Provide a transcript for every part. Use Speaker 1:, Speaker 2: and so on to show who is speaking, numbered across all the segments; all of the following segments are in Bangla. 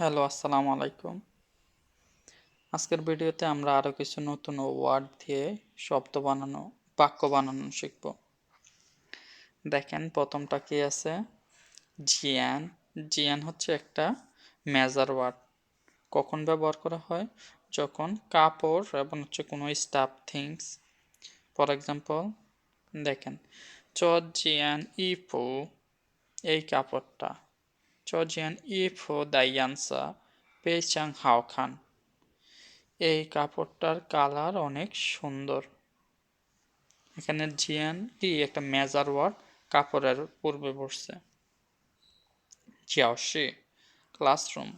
Speaker 1: হ্যালো, আসসালামু আলাইকুম। আজকের ভিডিওতে আমরা আরও কিছু নতুন ওয়ার্ড দিয়ে শব্দ বানানো, বাক্য বানানো শিখব। দেখেন, প্রথমটা কি আছে? জিয়ান। জিয়ান হচ্ছে একটা মেজার ওয়ার্ড। কখন ব্যবহার করা হয়? যখন কাপড় এবং হচ্ছে কোনো স্টাফ থিংস ফর এক্সাম্পল দেখেন চ জিয়ান, ইপু, এই কাপড়টা। Georgian E for the answer পে হাও খান এই কাপড়টার কালার অনেক সুন্দর। এখানে জিয়ান কি একটা মেজার ওয়ার্ড কাপড়ের পূর্বে বসছে। জিয়াওশি ক্লাসরুম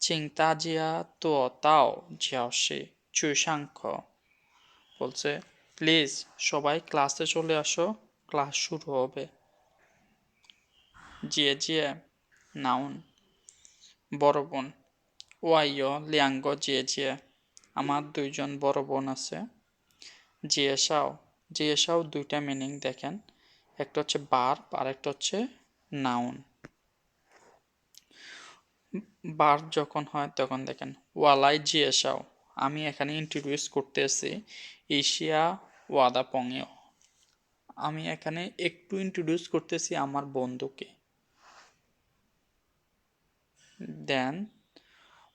Speaker 1: চিংতা জিয়া তো তাও জিয়াওশি চুসাংখ বলছে, প্লিজ, সবাই ক্লাসে চলে আসো, ক্লাস শুরু হবে। জিয়ে জিয়ে নাউন। বড় বোন। ওয়াইয় লিয়াঙ্গ জিয়ে জিয়ে। আমার দুইজন বড় বোন আছে। জিয়েসাও জিয়েসাও দুইটা মিনিং দেখেন। একটা হচ্ছে বার, আর একটা হচ্ছে নাউন। বার যখন হয় তখন দেখেন, ওয়ালাই জিয়ে সাও। আমি এখানে ইন্ট্রোডিউস করতেছি এশিয়া ওয়াদা পঙেও আমি এখানে একটু ইন্ট্রোডিউস করতেছি আমার বন্ধুকে। then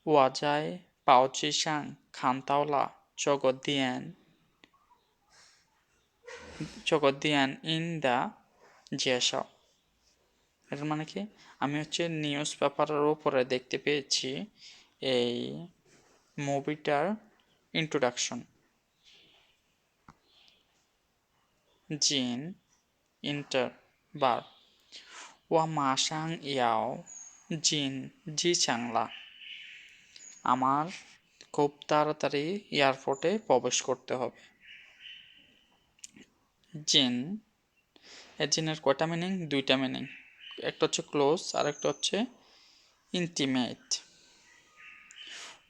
Speaker 1: wajai bao chi shang kan tao la chogodian chogodian in the মানে কি? আমি হচ্ছে নিউজ পেপারের উপরে দেখতে পেয়েছি এই মুভিটার ইন্ট্রোডাকশন জিন ইন্টার বার ওয়া মাসাং ইয়াও জিন, জি চাংলা। আমার খুব তাড়াতাড়ি এয়ারপোর্টে প্রবেশ করতে হবে। জিন, এ জিনের কয়টা মিনিং দুইটা মিনিং একটা হচ্ছে ক্লোজ আর একটা হচ্ছে ইন্টিমেট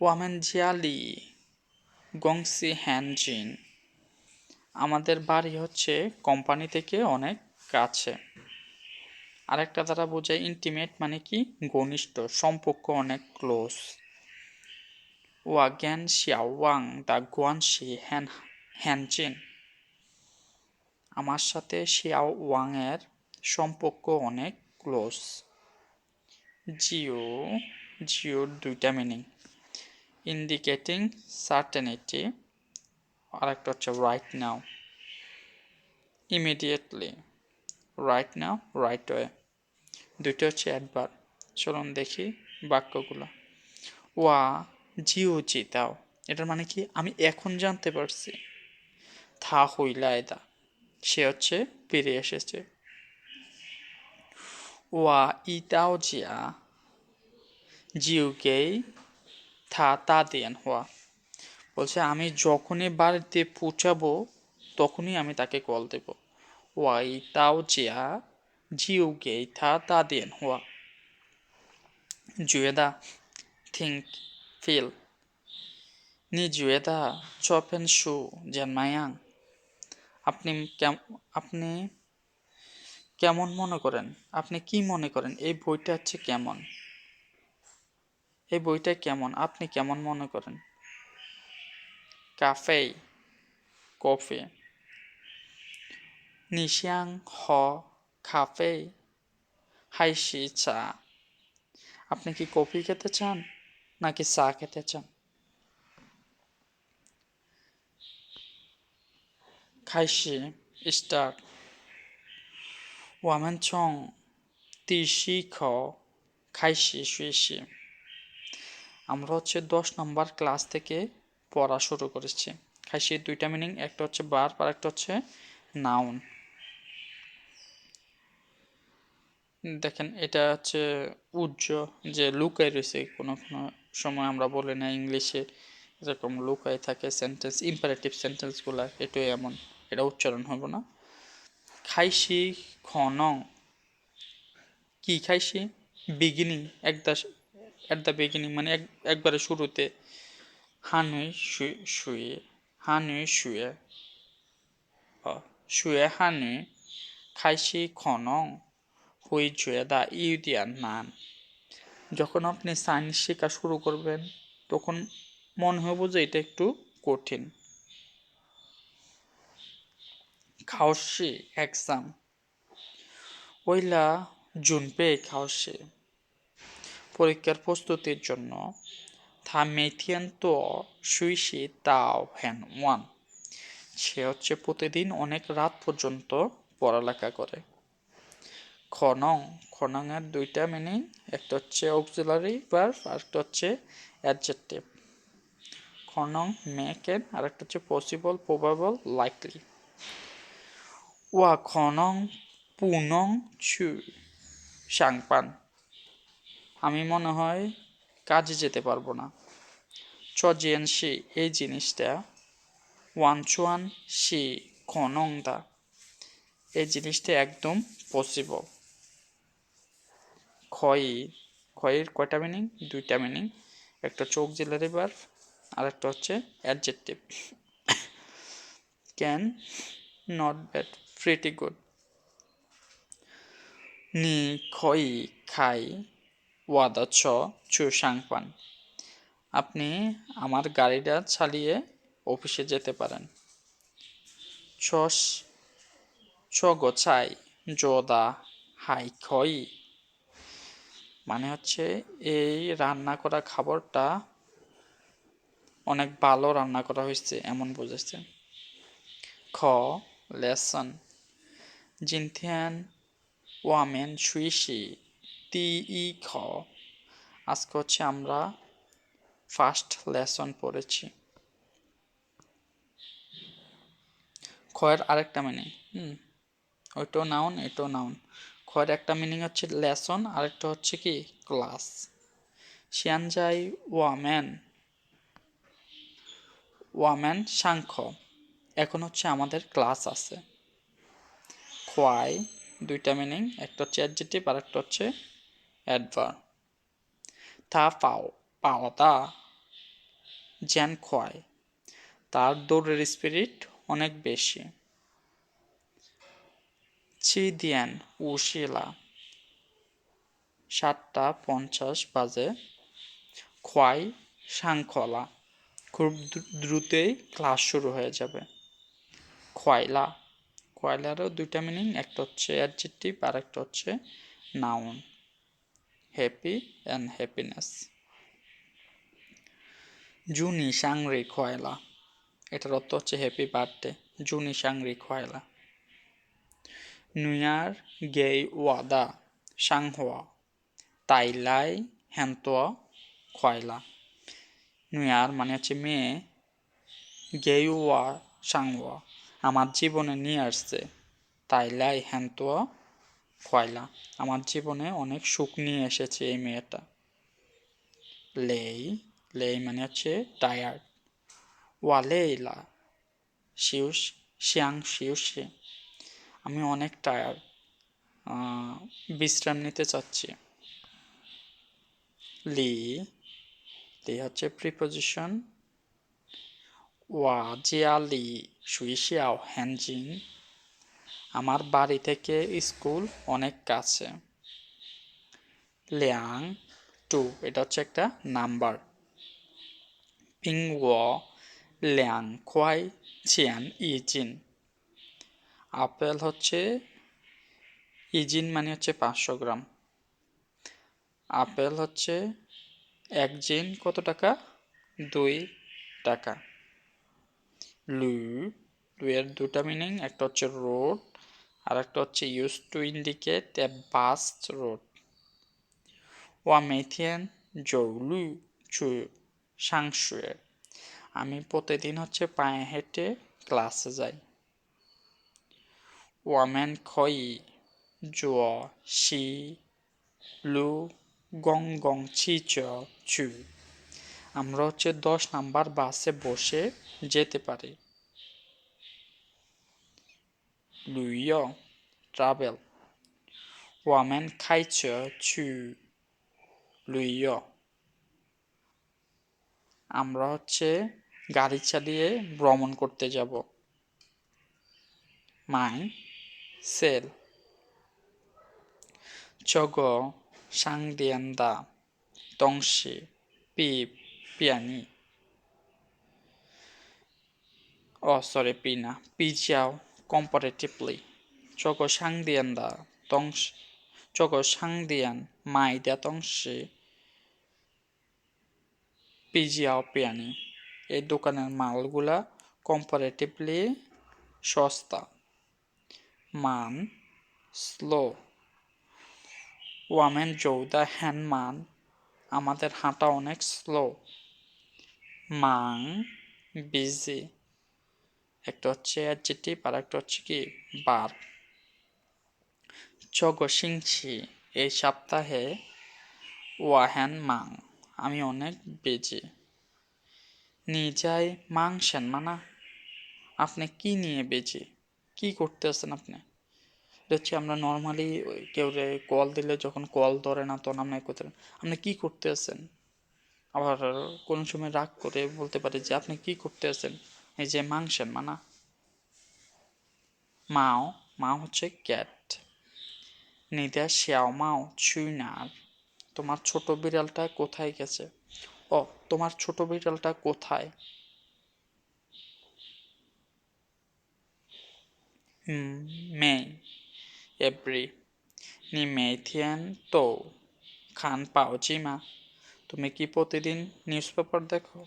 Speaker 1: ওয়ামেন জিয়ালি, গংসি হ্যান জিন। আমাদের বাড়ি হচ্ছে কোম্পানি থেকে অনেক কাছে। আরেকটা দ্বারা বোঝায় ইন্টিমেট মানে কি? ঘনিষ্ঠ, সম্পর্ক অনেক ক্লোজ ওয়া গ্যান শিয়া ওয়াং দা গুয়ান শি হ্যান হ্যানচিন আমার সাথে শিয়াও ওয়াং এর সম্পর্ক অনেক ক্লোজ জিও জিওর দুইটা মিনিং ইন্ডিকেটিং সার্টেনিটি আর একটা হচ্ছে right now immediately right now right way দুইটা হচ্ছে অ্যাডবার চলুন দেখি বাক্যগুলো। ওয়া জিও চিতাও এটার মানে কি? আমি এখন জানতে পারছি। থা হইলায়দা সে হচ্ছে ফিরে এসেছে। ওয়া, ইতাও জিয়া। জিও গেই থা তা দিয়ান হওয়া বলছে, আমি যখনই বাড়িতে পৌঁছাবো, তখনই আমি তাকে কল দেবো। 我到家就给他打电话。觉得 think feel 你觉得这本书怎么样 আপনি আপনি কেমন মনে করেন আপনি কি মনে করেন এই বইটা হচ্ছে কেমন এই বইটা কেমন আপনি কেমন মনে করেন কাফে কফি 你想喝咖啡还是চা আপনি কি কফি খেতে চান নাকি চা খেতে চান 开始 start 我们从第十课开始学习আমরা হচ্ছে দশ নম্বর ক্লাস থেকে পড়া শুরু করেছি খাইছি দুইটা মিনিং একটা হচ্ছে বার আর একটা হচ্ছে নাউন দেখেন, এটা হচ্ছে উজ্জ যে লুকাই রয়েছে, কোনো কোনো সময় আমরা বলি না ইংলিশে এরকম লুকাই থাকে সেন্টেন্স ইম্পারেটিভ সেন্টেন্সগুলো এটাই এমন, এটা উচ্চারণ হবে না। খাইছি খন। কি খাইছি বিগিনিং এক একদা অ্যাট দ্য বিগিনিং মানে এক, একবারে শুরুতে, হানুই শুয়ে হানুই শুয়ে শুয়ে হানুই খাইছি খনং। 会觉得有点难。 যখন আপনি সায়েন্স শেখা শুরু করবেন তখন মনে হইব যে এটা একটু কঠিন খাওসি এক্সাম ওইলা জুনপে খাওসি পরীক্ষার প্রস্তুতির জন্য থা মেথিয়ান তো সুইসি তাও হ্যান ওয়ান সে হচ্ছে প্রতিদিন অনেক রাত পর্যন্ত পড়ালেখা করে খনং। খনং এর দুইটা মিনিং একটা হচ্ছে অক্সিলারি ভার্ব আর একটা হচ্ছে অ্যাডজেক্টিভ খনং মেকেন, আর একটা হচ্ছে পসিবল প্রবাবল লাইকলি ওয়া খনং পুনং ছু সাংপান। আমি মনে হয় কাজে যেতে পারব না। চজিয়ান সি এই জিনিসটা। ওয়ান চুয়ান সি খনং দা। এই জিনিসটা একদম পসিবল ক্ষয় ক্ষয়ের কয়টা মিনিং দুইটা মিনিং একটা চোখ জেলারি বার আর একটা হচ্ছে adjective can not bad pretty good নি, খই, খাই, ওয়াদা, ছ চু সাংপান আপনি আমার গাড়িটা চালিয়ে অফিসে যেতে পারেন। ছস ছ গোছাই জোদা হাই, খই। মানে হচ্ছে এই রান্না করা খাবারটা অনেক ভালো রান্না করা হয়েছে, এমন বোঝাচ্ছে খ, লেসন। জিনথিয়ান ওয়ামেন সুইসি তি ই খ আজকে হচ্ছে আমরা ফার্স্ট লেসন পড়েছি। খয়ের আরেকটা মানে হুম, ওইটাও নাউন, এটাও নাউন। খয়ের একটা মিনিং হচ্ছে লেসন আরেকটা হচ্ছে কি? ক্লাস শিয়ানজাই ওয়ামেন ওয়ামেন সাংখ্য. এখন হচ্ছে আমাদের ক্লাস আছে। খোয়াই দুইটা মিনিং একটা হচ্ছে অ্যাডজেটিভ আর একটা হচ্ছে অ্যাডভার তা পাও পাও তা। জ্যান খোয়াই তার দৌড়ের স্পিরিট অনেক বেশি। চি দিয়ান উশিলা সাতটা পঞ্চাশ বাজে। খোয়াই সাংখলা। খুব দ্রুতই ক্লাস শুরু হয়ে যাবে। খোয়াইলা। খোয়াইলারও দুইটা মিনিং একটা হচ্ছে অ্যাডজেক্টিভ আর একটা হচ্ছে নাউন হ্যাপি অ্যান্ড হ্যাপিনেস জুনি সাংরি খোয়াইলা। এটার অর্থ হচ্ছে হ্যাপি বার্থডে জুনি সাংরি খোয়াইলা। নুয়ার গেই ওয়াদা, সাংহোয়া, তাইলাই হ্যান্তোয়া খয়লা। নুয়ার মানে হচ্ছে মেয়ে, গেই ওয়া সাংওয়া আমার জীবনে নিয়ে আসছে, তাইলাই হ্যান্তোয়া খয়লা। আমার জীবনে অনেক সুখ নিয়ে এসেছে এই মেয়েটা। লেই লেই মানে হচ্ছে টায়ার্ড ওয়ালেইলা শিউস শিয়াং শিউসে আমি অনেক টায়ার্ড বিশ্রাম নিতে চাচ্ছি। লি লি হচ্ছে প্রিপোজিশন ওয়া, জিয়া জিয়ালি সুইশিয়াও হ্যানজিং আমার বাড়ি থেকে স্কুল অনেক কাছে। লিয়াং, টু, এটা হচ্ছে একটা নাম্বার। পিং ও ল্যাং, খোয়াই চিয়ান ইজিন আপেল হচ্ছে ইজিন মানে হচ্ছে পাঁচশো গ্রাম। আপেল হচ্ছে এক জিন কত টাকা? দুই টাকা। লু, লুয়ের দুটা মিনিং, একটা হচ্ছে রোড আর একটা হচ্ছে use to indicate a vast road. ওয়া মেথিয়ান জৌলু চু সাংশুয়ে আমি প্রতিদিন হচ্ছে পায়ে হেঁটে ক্লাসে যাই। ওয়ামেন খই জুয়া লু গং গং ছি চ চু আমরা হচ্ছে দশ নাম্বার বাসে বসে যেতে পারি। লুইয়, ট্রাভেল। ওয়ামেন খাইচ চু লুইয়। আমরা হচ্ছে গাড়ি চালিয়ে ভ্রমণ করতে যাব। মাই 셀 저거 상대한다 পি পিয়ানি 비아니 সরি sorry 비나 কম্পারেটিভলি comparatively 저거 상대한다 동시 저거 상대한 마이다 동시 비지아오 পিয়ানি এই দোকানের মালগুলা কম্পারেটিভলি সস্তা মান স্লো। ওয়ামেন যৌদা হ্যান মান, আমাদের হাঁটা অনেক স্লো। মাং বিজি। একটা হচ্ছে অ্যাডজেটিভ আর একটা হচ্ছে কি? বার। চগ সিংছি এই সপ্তাহে ওয়াহ্যান মাং, আমি অনেক বেজে। নিজাই মাংসেন মানা, আপনি কি নিয়ে বেজে? কি করতে আছেন আপনি? এটা হচ্ছে আমরা নর্মালি কেউ কল দিলে যখন কল ধরে না তখন আমরা করতে আপনি কি করতে আছেন আবার কোনো সময় রাগ করে বলতে পারে যে, আপনি কি করতে আছেন এই যে মাংসেন মানা। মাও মাও হচ্ছে ক্যাট নিদা শ্যাও মাও চুইনার তোমার ছোট বিড়ালটা কোথায় গেছে? ও, তোমার ছোট বিড়ালটা কোথায়? মে এপ্রি নি মেথিয়ান তো খান পাও মা তুমি কি প্রতিদিন নিউজ পেপার দেখো?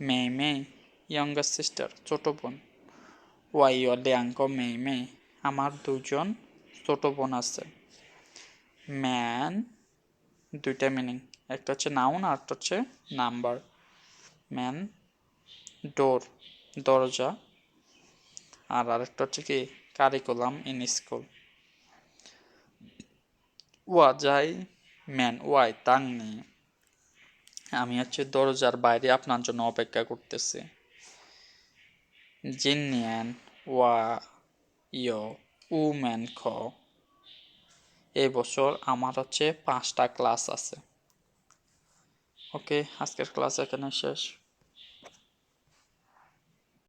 Speaker 1: মে মে ইয়ঙ্গার সিস্টার ছোট বোন। ওয়াই ল্যাঙ্ক মে মে আমার দুজন ছোট বোন আছে। ম্যান দুইটা মিনিং একটা হচ্ছে নাউন আর একটা হচ্ছে নাম্বার ম্যান ডোর দরজা। আর আরেকটা হচ্ছে কি কারিকুলাম ইন স্কুল ওয়া যাই ম্যান, ওয়াই তাংনি আমি হচ্ছে দরজার বাইরে আপনার জন্য অপেক্ষা করতেছি। জিনিয়ান ওয়া ইয় উ ম্যান খ। এই বছর আমার হচ্ছে পাঁচটা ক্লাস আছে। ওকে, আজকের ক্লাস এখানে শেষ।